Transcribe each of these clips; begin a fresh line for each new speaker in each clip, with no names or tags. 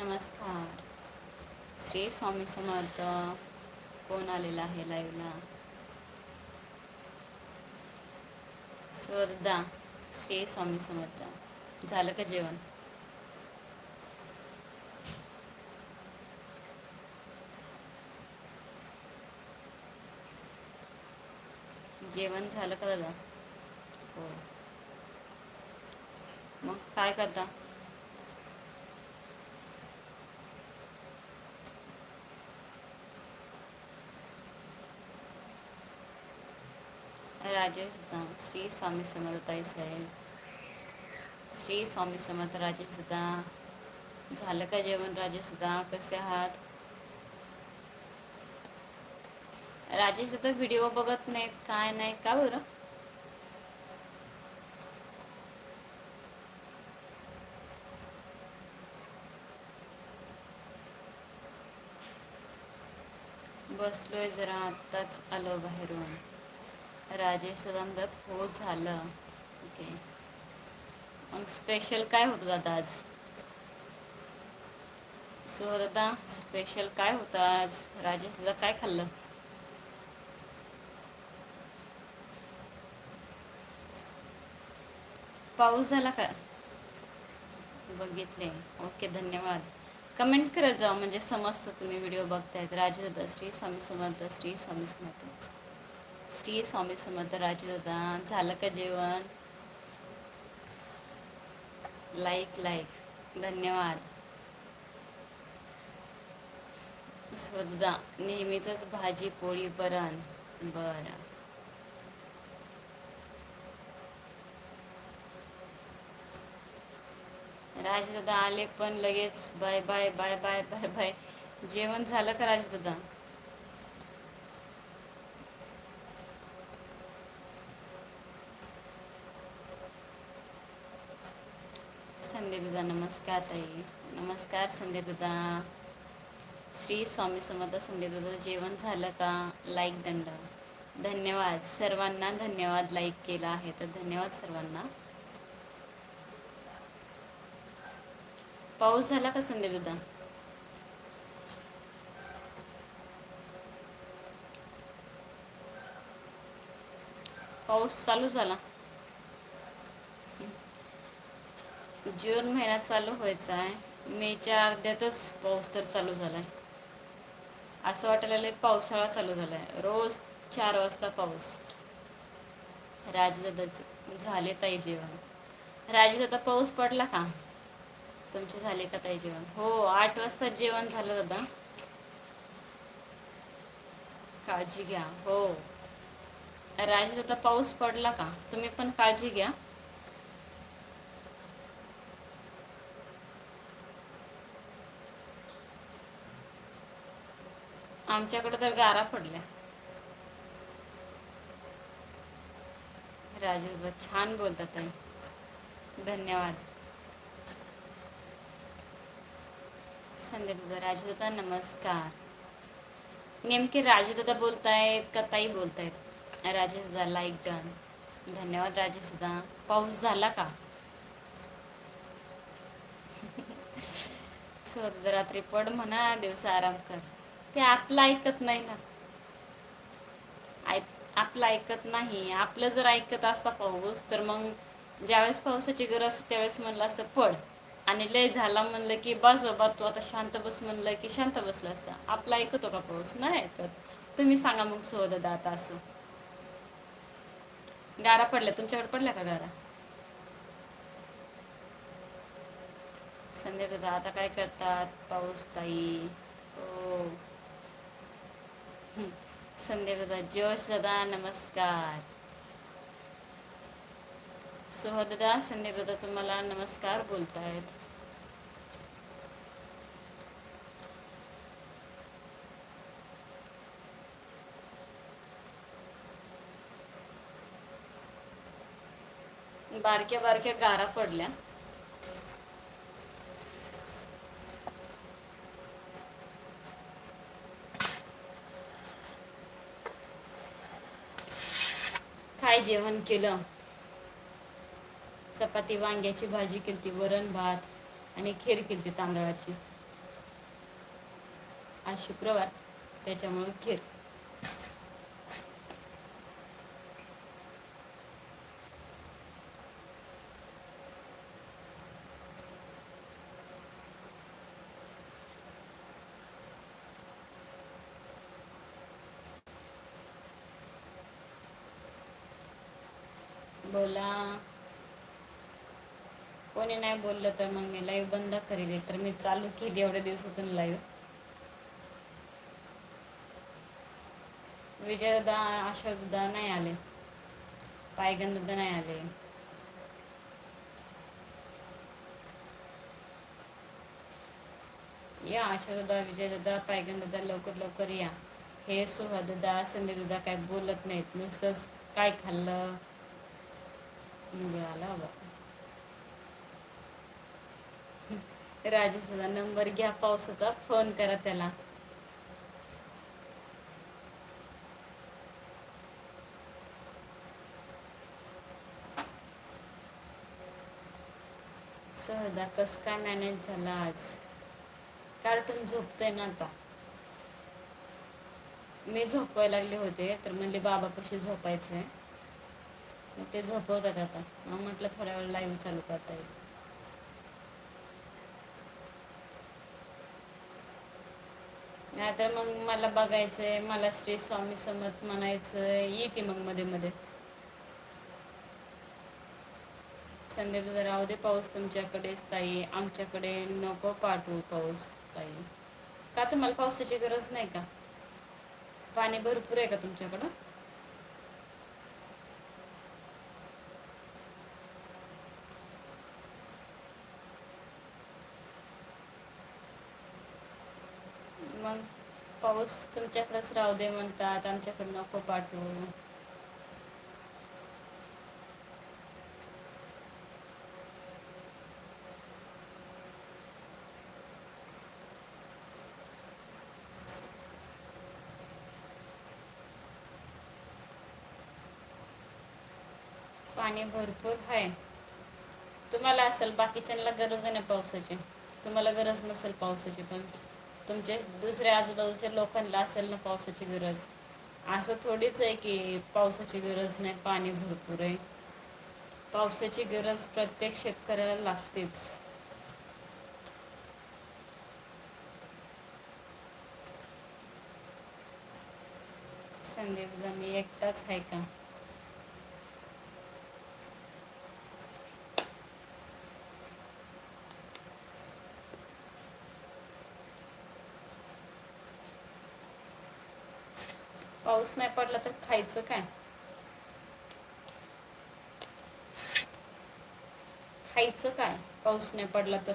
नमस्कार. श्री स्वामी समर्थ कोण आलेला आहे लाईव्हला स्वर्धा श्री स्वामी समर्थ. झालं का जेवण? जेवण झालं का दादा? हो. मग काय करता? राजेश दा श्री स्वामी समर्थाई साहेब. श्री स्वामी समर्थ राजेश दा झालं का जेवण राजेश दा कसे आहात? राजेश दादा व्हिडिओ बघत नाहीत काय नाही का बरं? बसलोय जरा आत्ताच आलो बाहेरून. राजेश दादा हो झालं. ओके. मग स्पेशल काय होतं दादा आज? सो दादा स्पेशल काय होतं आज? राजेश दादा काय खाल्लं? पाऊस झाला का? बघितले. ओके धन्यवाद. कमेंट करत जा म्हणजे समजतं तुम्ही व्हिडिओ बघतायत. राजदादा श्री स्वामी समर्थ श्री स्वामी समर्थ. श्री स्वामी समर्थ राजदादा झालं का जेवण? लाईक लाईक धन्यवाद. स्वदा नेहमीच भाजी पोळी बरण बरं. राजदादा आले पण लगेच. Bye bye bye bye bye bye. जेवण झालं का राजदादा? संदीपदा नमस्कार ताई. नमस्कार संदीपदा. श्री स्वामी समर्थ संदीपदा जेवण झालं का? लाईक दंड. धन्यवाद. सर्वांना धन्यवाद लाईक केला आहे तर धन्यवाद सर्वांना. पाऊस झाला का संदीपदा? पाऊस चालू झाला. जून महिना चालू व्हायचा आहे. मेच्या अर्ध्यातच पाऊस तर चालू झालाय. असं वाटायला लय पावसाळा चालू झालाय. रोज चार वाजता पाऊस. राजूदादा झाले ताई जेवण. राजूदादा पाऊस पडला का? तुमचे झाले का ताई जेवण? हो आठ वाजता जेवण झालं दादा. काळजी घ्या. हो. राजूदादा पाऊस पडला का? तुम्ही पण काळजी घ्या. आमच्याकडे तर गारा पडल्या. राजू छान बोलतात धन्यवाद. संदीप राजदादा नमस्कार. नेमके राजदादा बोलतायत का ताई बोलतायत? राजेशदा लाईक डन धन्यवाद राजेशदा पाऊस झाला का? सो रात्री पड म्हणा दिवस आराम कर. ते आपलं ऐकत नाही ना. ऐक आपलं ऐकत नाही. आपलं जर ऐकत असता पाऊस तर मग ज्यावेळेस पावसाची गरज असते त्यावेळेस म्हणलं असतं पड. आणि लय झाला म्हणलं की बस बाबा तू आता शांत बस म्हणलं की शांत बसलं असतं. आपलं ऐकतो का पाऊस? नाही ऐकत. तुम्ही सांगा मग सोद आता असं. गारा पडल्या. तुमच्याकडे पडल्या का गारा? संध्या दादा आता काय करतात? पाऊस ताई. हो. संध्या दादा, जोश दादा, नमस्कार. सोहदादा संध्या दादा तुम्हाला नमस्कार बोलतायत. बारक्या बारक्या गारा पडल्या. जेवण केलं. चपाती वांग्याची भाजी केली वरण भात आणि खीर केली तांदळाची. आज शुक्रवार त्याच्यामुळे खीर. बोला. कोणी नाही बोललं तर मग मी लाईव्ह बंद करेल. तर मी चालू केली एवढ्या दिवसातून लाईव्ह विजयदा अशोकदा नाही आले. पायगंधदा नाही आले. या अशोकदा विजयदा पायगंधदा लवकर लवकर या. हे सुहादादा संदीपदा काय बोलत नाहीत. नुसतंच काय खाल्लं? मिळाला आला बा राजेशचा नंबर घ्या पावसाचा. फोन करा त्याला. सहदा कस काय मॅनेज झाला आज. कार्टून झोपतंय ना आता. मी झोपवायला लागले होते तर म्हणले बाबा कशी झोपायचंय मग ते झोपवतात आता. मग म्हटलं थोड्या वेळ लाईव्ह चालू करता येईल. नाहीतर मग मला बघायचंय मला श्री स्वामी समर्थ म्हणायचं येते मग मध्ये मध्ये. संदीप राहू दे पाऊस तुमच्याकडेच ताई. आमच्याकडे नको पाठवू पाऊस ताई. का तुम्हाला पावसाची गरज नाही का? पाणी भरपूर आहे का तुमच्याकडं मग पाऊस तुमच्याकडेच राहू दे म्हणतात आमच्याकडे नको पाठवू. पाणी भरपूर आहे. तुम्हाला असेल बाकीच्यांना गरज आहे ना पावसाची? तुम्हाला गरज नसेल पावसाची पण. तुमच्या दुसऱ्या आजूबाजूच्या लोकांना असेल ना पावसाची गरज? असं थोडीच आहे की पावसाची गरज नाही पाणी भरपूर आहे. पावसाची गरज प्रत्येक शेतकऱ्याला लागतेच. संदीप मी एकटाच आहे का? पाऊस नाही पडला तर खायचं काय? खायचं काय? पाऊस नाही पडला तर.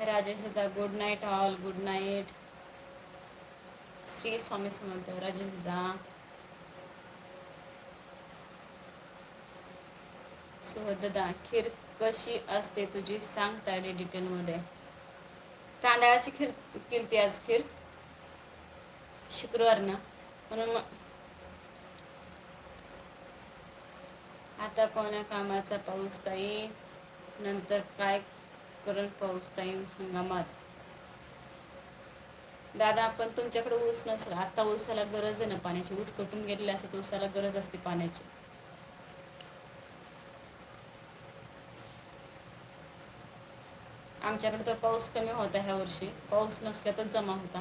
राजेश दादा good night all good night Shri Swami Samarth Rajesh दादा सुहददा खीर कशी असते तुझी सांग ताडे डिटेलमध्ये तांदळाची खीर केली आज खीर? शुक्रवारनं म्हणून आता कोण्या कामाचा पाऊस ताई? नंतर काय करून पाऊस ताई हंगामात? दादा आपण तुमच्याकडे ऊस नसेल. आता ऊसाला गरज आहे ना पाण्याची? ऊस तुटून गेलेले असते ऊसाला गरज असते पाण्याची. आमच्याकडे तर पाऊस कमी होता ह्या वर्षी. पाऊस नसल्यातच जमा होता.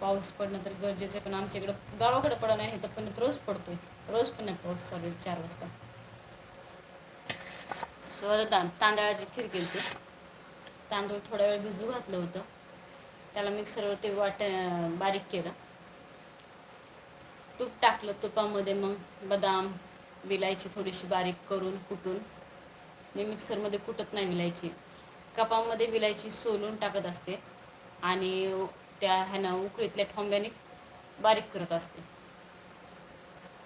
पाऊस पडणं तर गरजेचं आहे पण आमच्याकडं गावाकडे पडा नाही तर पण रोज पडतोय. रोज पण नाही पाऊस चालू आहे चार वाजता. सो तांदळाची खीर केली तांदूळ थोडा वेळ भिजू घातलं होतं. त्याला मिक्सरवरती वाट बारीक केलं. तूप टाकलं तुपामध्ये मग बदाम विलायची थोडीशी बारीक करून कुटून. मी मिक्सरमध्ये कुटत नाही विलायची. कपामध्ये विलायची सोलून टाकत असते आणि त्या ह्यानं उकळीतल्या ठोंब्याने बारीक करत असते.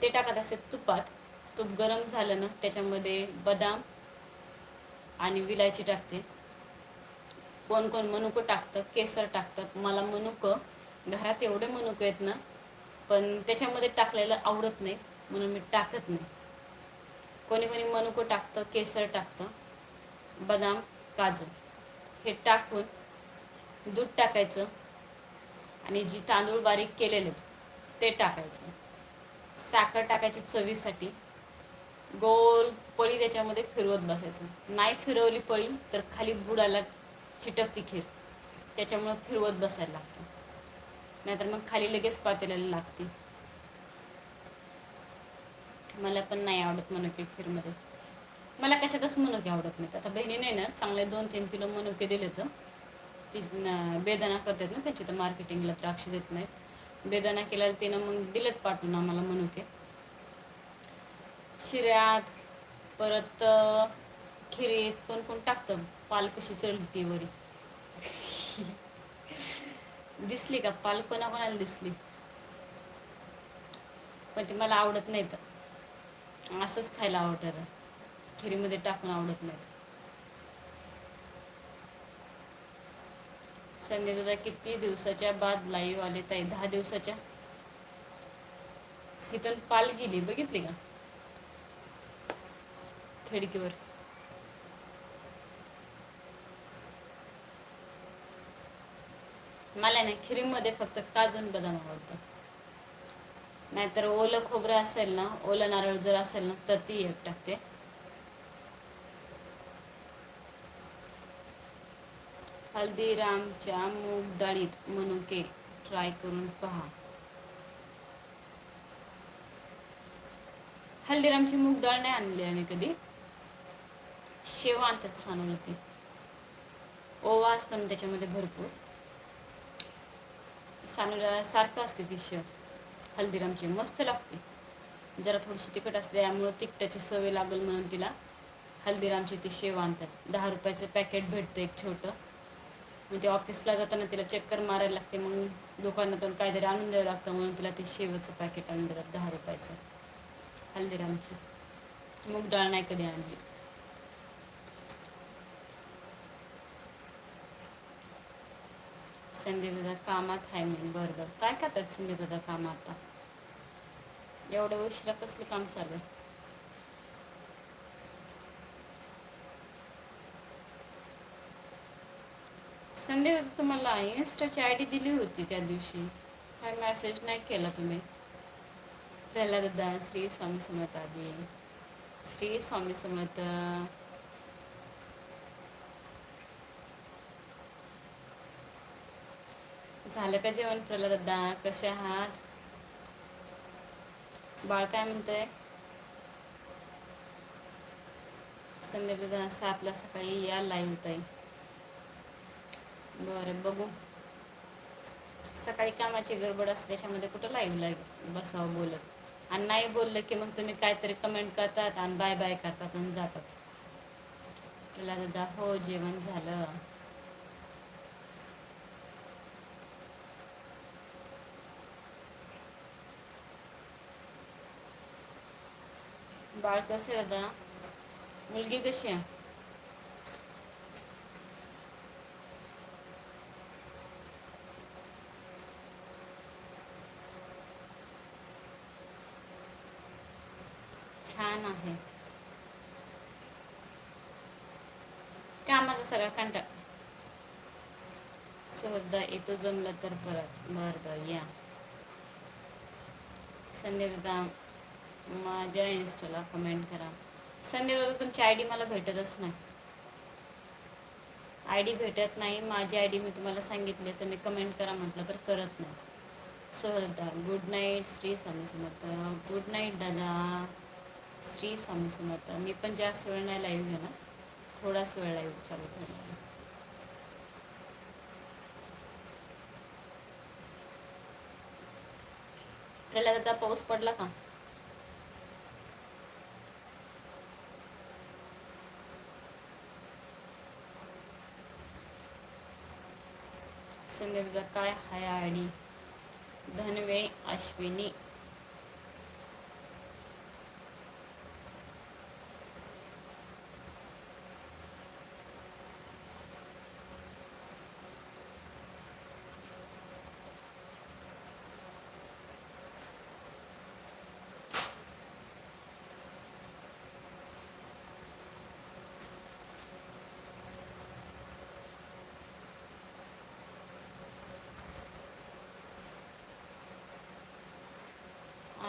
ते टाकत असते तुपात. तूप गरम झालं ना त्याच्यामध्ये बदाम आणि विलायची टाकते. कोण कोण मनुकं टाकतं केसर टाकतात. मला मनुकं घरात एवढे मनुके आहेत ना पण त्याच्यामध्ये टाकलेलं आवडत नाही म्हणून मी टाकत नाही. कोणी कोणी मनुकं टाकतं केसर टाकतं बदाम काजू. हे टाकून दूध टाकायचं आणि जी तांदूळ बारीक केलेले ते टाकायचं. साखर टाकायची चवीसाठी. गोल पळी त्याच्यामध्ये फिरवत बसायचं. नाही फिरवली पळी तर खाली बुडाला चिटकती खीर. त्याच्यामुळं फिरवत बसायला लागतं. नाहीतर मग खाली लगेच पातेल्याला लागते. मला पण नाही आवडत मनुके खीरमध्ये. मला कशातच मनुके आवडत नाहीत. आता बहिणीने ना चांगले दोन तीन किलो मनुके दिले तर ती बेदाना करतात ना त्याची तर मार्केटिंगला द्राक्ष देत नाहीत. बेदाना केल्याला तिनं मग दिलेत पाठवून आम्हाला मनुके. शिऱ्यात परत खिरीत कोण कोण टाकतं? पाल कशी चढती वरी. दिसली का? पाल कोणा कोणाला दिसली? पण ती मला आवडत नाही तर असंच खायला आवडतं. खिरीमध्ये टाकून आवडत नाहीत. संजय दादा किती दिवसाच्या बाद लाईव्ह आले ताई? दहा दिवसाच्या? तिथून पाल गेली बघितली का? खिडकीवर. मला ना खिरीमध्ये फक्त काजून बदाम आवडतं नाहीतर ओलं खोबरं असेल ना ओलं नारळ जर असेल ना तर ती एक टाकते. हल्दीरामच्या मूग डाळीत मनुके ट्राय करून पहा. हल्दीरामची मूग डाळ नाही आणली आम्ही कधी. शेव आणतात सांगून होती ओवा असतो ना त्याच्यामध्ये भरपूर. सानूला सारखं असते ती शेव. हल्दीरामची मस्त लागते. जरा थोडीशी तिखट असते त्यामुळं तिखटाची सवय लागल म्हणून तिला. हल्दीरामची ती शेव आणतात. दहा रुपयाचं पॅकेट भेटतं एक छोटं. मग ते ऑफिसला जाताना तिला चक्कर मारायला लागते मग दुकानातून काहीतरी आणून द्यावं लागतं म्हणून तिला ते शेवचं पॅकेट आणून देतात दहा रुपयाचं. हल्दीरामची. मूग डाळ नाही कधी आणली. संदीप दादा कामात आहे मी बरं बरं. काय करतात संदीप दादा काम आता एवढं उशिरा कसलं काम चालू आहे? संडे होता तुम्हाला इन्स्टाची आय डी दिली होती त्या दिवशी. काय मेसेज नाही केला तुम्ही. प्रल्हादा दादा श्री स्वामी समर्थ आधी श्री स्वामी समर्थ. झालं का जेवण प्रल्हादा दादा कसे आहात? बाळ काय म्हणतंय? संदीप सातला सकाळी या लाईव्ह ताई. बरं बघू. सकाळी कामाची गडबड असते त्याच्यामध्ये कुठं लाईव्ह लाईव्ह बसावं बोलत? आणि नाही बोललं की मग तुम्ही काहीतरी कमेंट करतात आणि बाय बाय करतात आणि जातात. तुला दादा हो जेवण झालं. बाळ कसं आहे दादा मुलगी कशी आहे? छान आहे. कामाचा सगळा कंटाळ सुद्धा येतो जमलं तर परत बर बर या संदीप माझ्या इन्स्टाला कमेंट करा. संदीप दादा तुमची आय डी मला भेटतच नाही. आय डी भेटत नाही माझी आय डी मी तुम्हाला सांगितले तर मी कमेंट करा म्हटलं तर करत नाही. सहदा good night Shri Swami Samarth. Good night दादा. श्री स्वामी समर्थ. मी पण जास्त वेळ नाही लाईव्ह घेणार. थोडाच वेळ लाईव्ह चालू करणार. आपल्याला आता पाऊस पडला का? संदर्भ काय हाय आयडी धनवे अश्विनी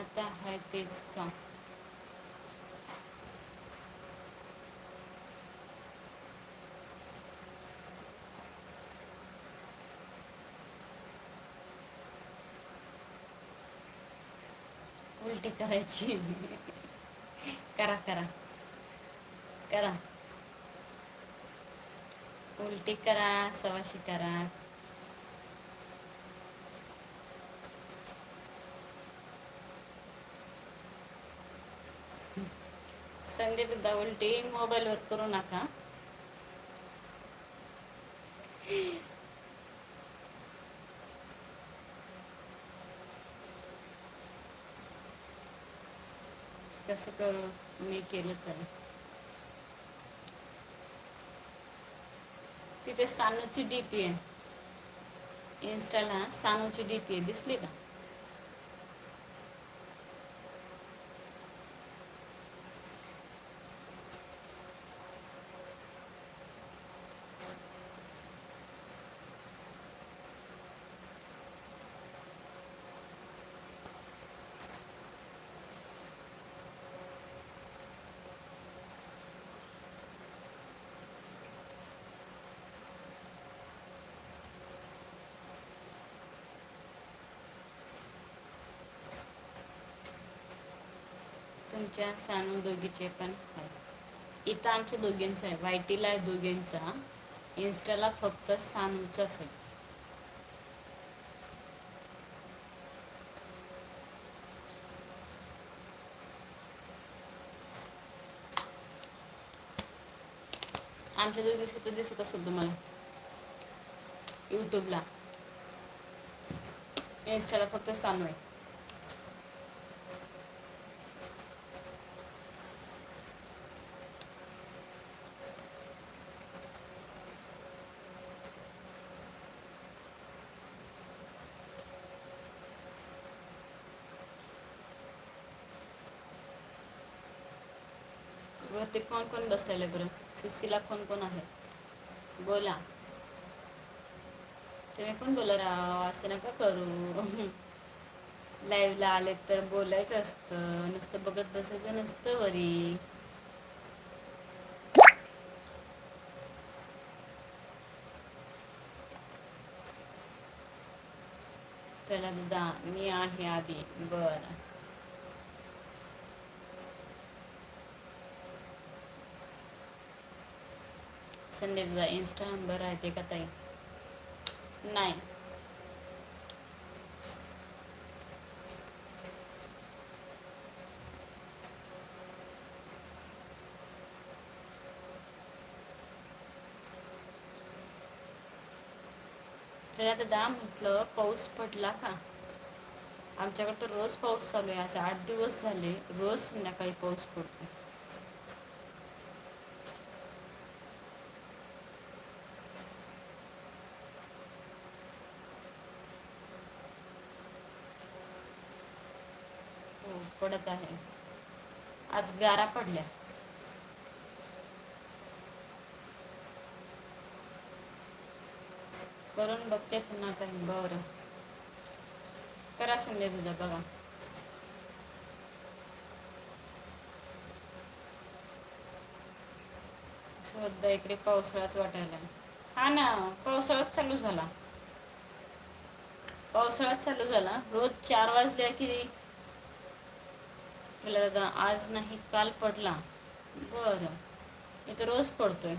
आता आहे तेच काम. उलटी करायची. करा करा. करा. उलटी करा सवाशी करा. संगीतदा उलटी मोबाईल वर करू नका. कसं करू मी केलं तर. तिथे सानूची डीपी आहे. इन्स्टाला सानूची डीपी आहे. दिसली का? तुमच्या सानू दोघीचे पण आहे. इथं आमच्या दोघींचं आहे. वायटीला आहे दोघींचा. इन्स्टाला फक्त सानूचाच आहे आमच्या दोघी तर दिसत असेल तुम्हाला. यूट्यूबला इन्स्टाला फक्त सानू आहे. वरती कोण कोण बसलेलं बरं? सिसीला कोण कोण आहे? बोला. तुम्ही पण बोला राव असं नका करू. लाईव्हला आले तर बोलायचं असतं. नुसतं बघत बसायचं नसतं वरी. त्याला दा मी आहे आधी. बरं. संदीपचा इन्स्टा नंबर आहे ते का ताई नाही दादा म्हटलं पाऊस पडला का? आमच्याकडे तर रोज पाऊस चालू आहे. आज आठ दिवस झाले रोज संध्याकाळी पाऊस पडतो हो पडत आहे आज गारा पडल्या. करून बघते पुन्हा काही. बरं. करा समजे तुझा बघा. सध्या इकडे पावसाळाच वाटायला हा ना पावसाळाच चालू झाला. पावसाळाच चालू झाला. रोज चार वाजल्या की दादा आज नाही काल पडला. बरं. इथं रोज पडतोय.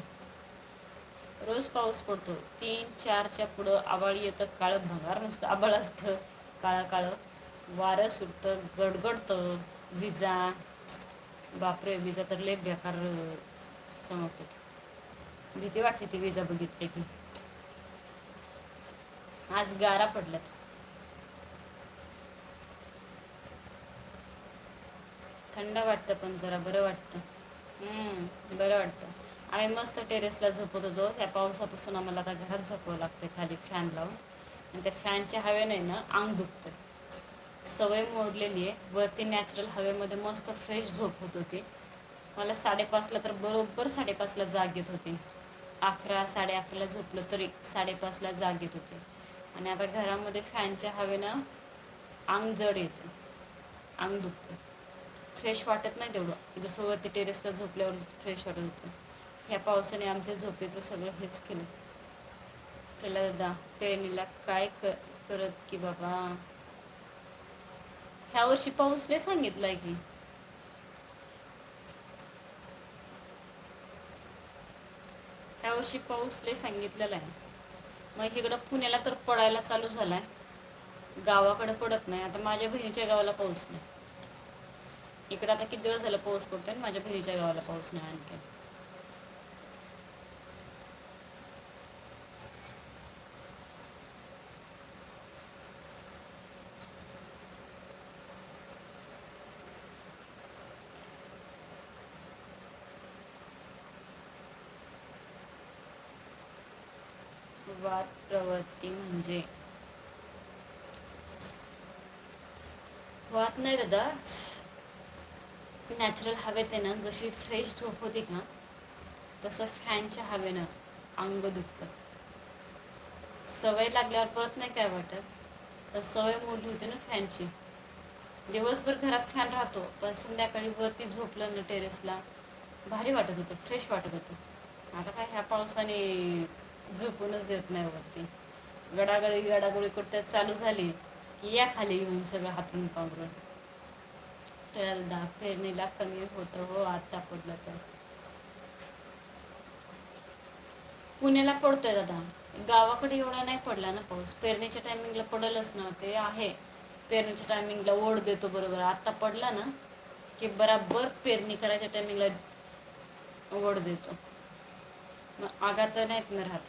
रोज पाऊस पडतो. तीन चारच्या पुढं आबाळी येतं काळं भंगार नुसतं आबाळ असतं काळं काळं. वारं सुटतं गडगडतं विजा. बापरे विजा तर लय बेकार चमकतात भीती वाटते ती विजा बघितली की. आज गारा पडल्यात. थंड वाटतं पण जरा बरं वाटतं. बरं वाटतं. आम्ही मस्त टेरेसला झोपत होतो. त्या पावसापासून आम्हाला आता घरात झोपावं लागतं खाली फॅन लावून. आणि त्या फॅनच्या हवेने ना अंग दुखतं सवय मोडलेली आहे. वरती नॅचरल हवेमध्ये मस्त फ्रेश झोप होत होती. मला साडेपाचला तर बरोबर साडेपाचला जाग येत होती. अकरा साडे अकराला झोपलं तरी साडेपाचला जाग येत होती. आणि आता घरामध्ये फॅनच्या हवेनं अंग जड येतं अंग दुखतं फ्रेश वाटत नाही तेवढं. जसं वरती टेरेसला झोपल्यावर फ्रेश वाटत होतं. ह्या पावसाने आमच्या झोपेचं सगळं हेच केलं. त्याला दादा पेरणीला काय करत की बाबा? ह्या वर्षी पाऊस लय सांगितलाय की. ह्या वर्षी पाऊस लय सांगितलेला आहे. मग इकडं पुण्याला तर पडायला चालू झालाय. गावाकडे पडत नाही. आता माझ्या बहिणीच्या गावाला पाऊस नाही. इकडे आता किती दिवस झाला पाऊस पडतोय माझ्या बहिणीच्या गावाला पाऊस नाही आणखी. वाद प्रवृत्ती म्हणजे वाद नाही दादा. नॅचरल हवेत आहे ना जशी फ्रेश झोप होती ना तसं फॅनच्या हवेनं अंग दुखतं. सवय लागल्यावर परत नाही काय वाटत तर सवय मोडली होती ना फॅनची. दिवसभर घरात फॅन राहतो पण संध्याकाळी वरती झोपलं ना टेरेसला भारी वाटत होतं फ्रेश वाटत होतं. आता काय ह्या पावसाने झोपूनच देत नाही वरती. गडागडी गडागडी कुठं चालू झाली की या खाली येऊन सगळं हातून पावलं दा पेरणीला कमी होतं हो आता पडलं तर. पुण्याला पडतोय दादा. गावाकडे एवढा नाही पडला ना पाऊस. पेरणीच्या टायमिंगला पडलच ना ते आहे. पेरणीच्या टायमिंगला ओढ देतो बरोबर. आता पडला ना की बराबर पेरणी करायच्या टायमिंगला ओढ देतो. मग आगा तर नाहीत ना राहत.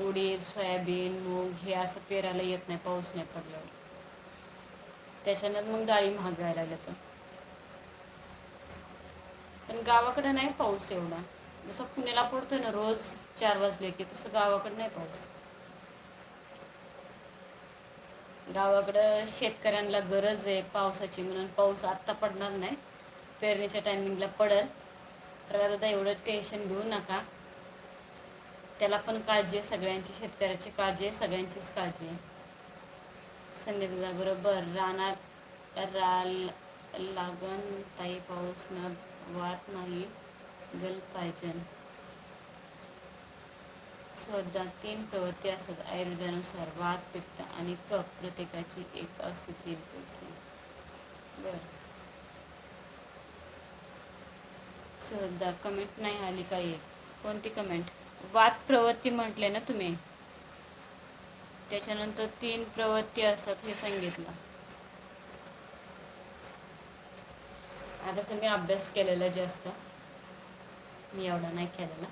उडीद सोयाबीन मूग हे असं पेरायला येत नाही पाऊस नाही पडल्यावर. त्याच्यानं मग डाळी महाग व्हायला लागल्या तर. पण गावाकडे नाही पाऊस एवढा. जसं पुण्याला पडतोय ना रोज चार वाजले की तसं गावाकडे नाही पाऊस. गावाकडं शेतकऱ्यांना गरज आहे पावसाची म्हणून पाऊस आत्ता पडणार नाही. पेरणीच्या टायमिंगला पडल. तर दादा एवढं टेन्शन घेऊ नका. त्याला पण काळजी आहे सगळ्यांची शेतकऱ्याची काळजी आहे सगळ्यांचीच काळजी आहे. संदीपदा बरोबर राहणार राल लागण ताई पाऊस न वाट नाही गल पाहिजे. स्वतः तीन प्रवृत्ती असतात. आयुर्वेदानुसार वात पित्त आणि कप प्रत्येकाची एक असते तीन पैकी बर. स्वतः कमेंट नाही आली काही. कोणती कमेंट वात प्रवृत्ती म्हटले ना तुम्ही. त्याच्यानंतर तीन प्रवृत्ती असतात हे सांगितलं. आता तुम्ही अभ्यास केलेला जास्त. मी एवढा नाही केलेला.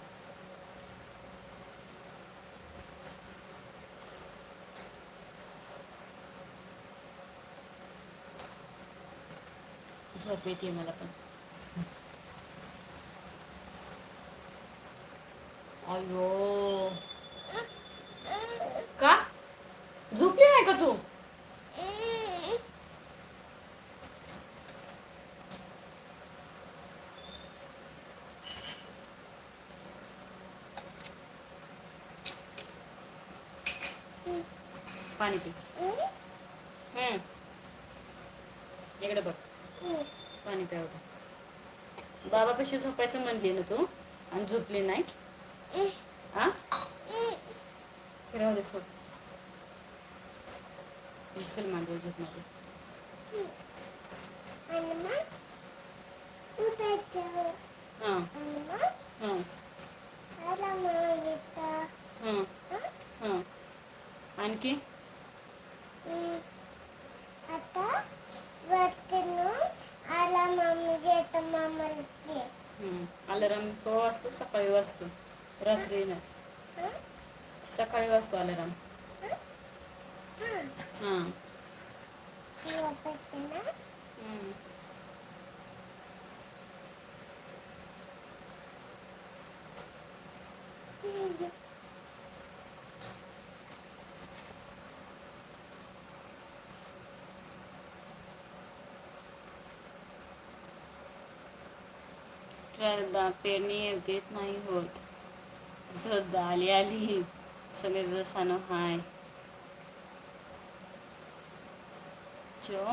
झोप येते मला पण. अयो का? झोपली नाही का तू? पाणी पी हम्म. इकडे बघ. पाणी प्यावं बाबापाशी झोपायचं म्हणली ना तू? आणि झोपली नाही? राहू दे सोड. चल मांडव झोप माझं. हां. हां. हां. हां. आणखी
आता वरतीनं आला मम्मी येतो मामाची
अलाराम केव्हा वाजतो सकाळी वाजतो रात्री नाही सकाळी वाजतो अलाराम हां श्रद्धा पेरणी देत नाही होत. श्रद्धा आली आली. सगळे जसानो हाय. चो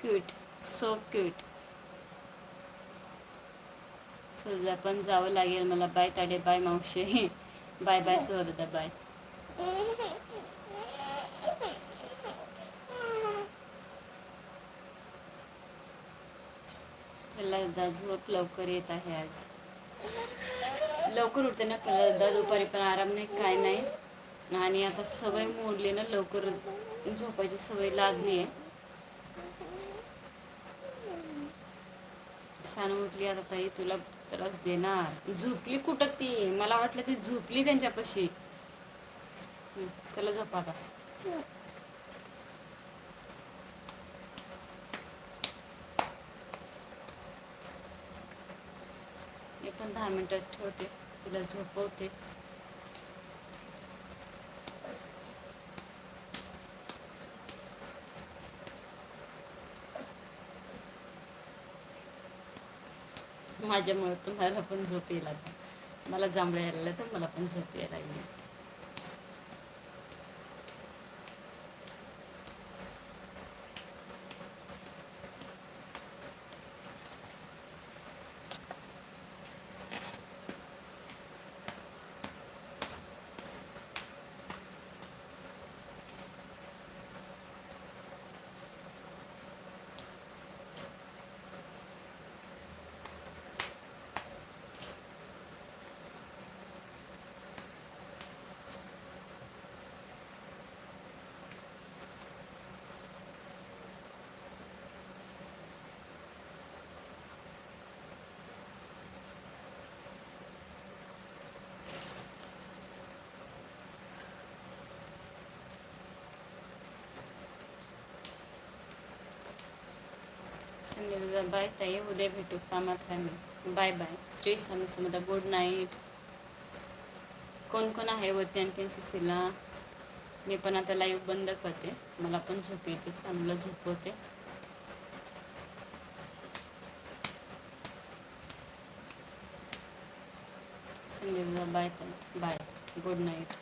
क्यूट सो क्यूट सुद्धा पण जावं लागेल मला. बाय ताडे बाय मावशी. Bye bye Suvardha bye. प्रल्हादा झोप लवकर येत आहे आज. लवकर उठते ना प्रल्हादा दुपारी पण आराम नाही काय नाही. आणि आता सवय मोडली ना लवकर झोपायची सवय लागली आहे. सान उठली आता ताई तुला त्रास देणार. झोपली कुठं ती? मला वाटलं ती झोपली त्यांच्यापाशी. चला झोपा आता. पण दहा मिनिटात ठेवते. तुला झोपवते. माझ्यामुळे तुम्हाला पण झोप येईल आता मला जांभळ्या यायला तर मला पण झोप यायला लागली. बाय ताई उद्या भेटू कामात राहणे bye bye Shri Swami Samarth. Good night कोण कोण आहे वरती आणखी सुशीला मी पण आता लाईव्ह बंद करते. मला पण झोप येते. चांगलं झोपवते संध्याकाळी बाय ताई बाय गुड नाईट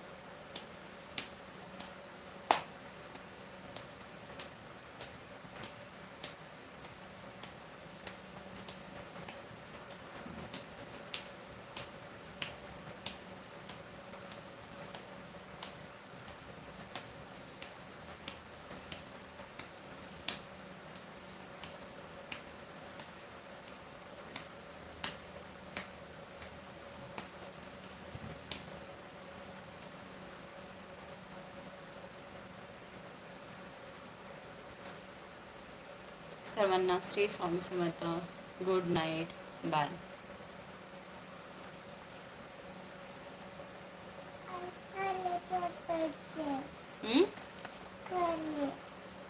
सर्वांना Shri Swami Samarth. Good night. Bye.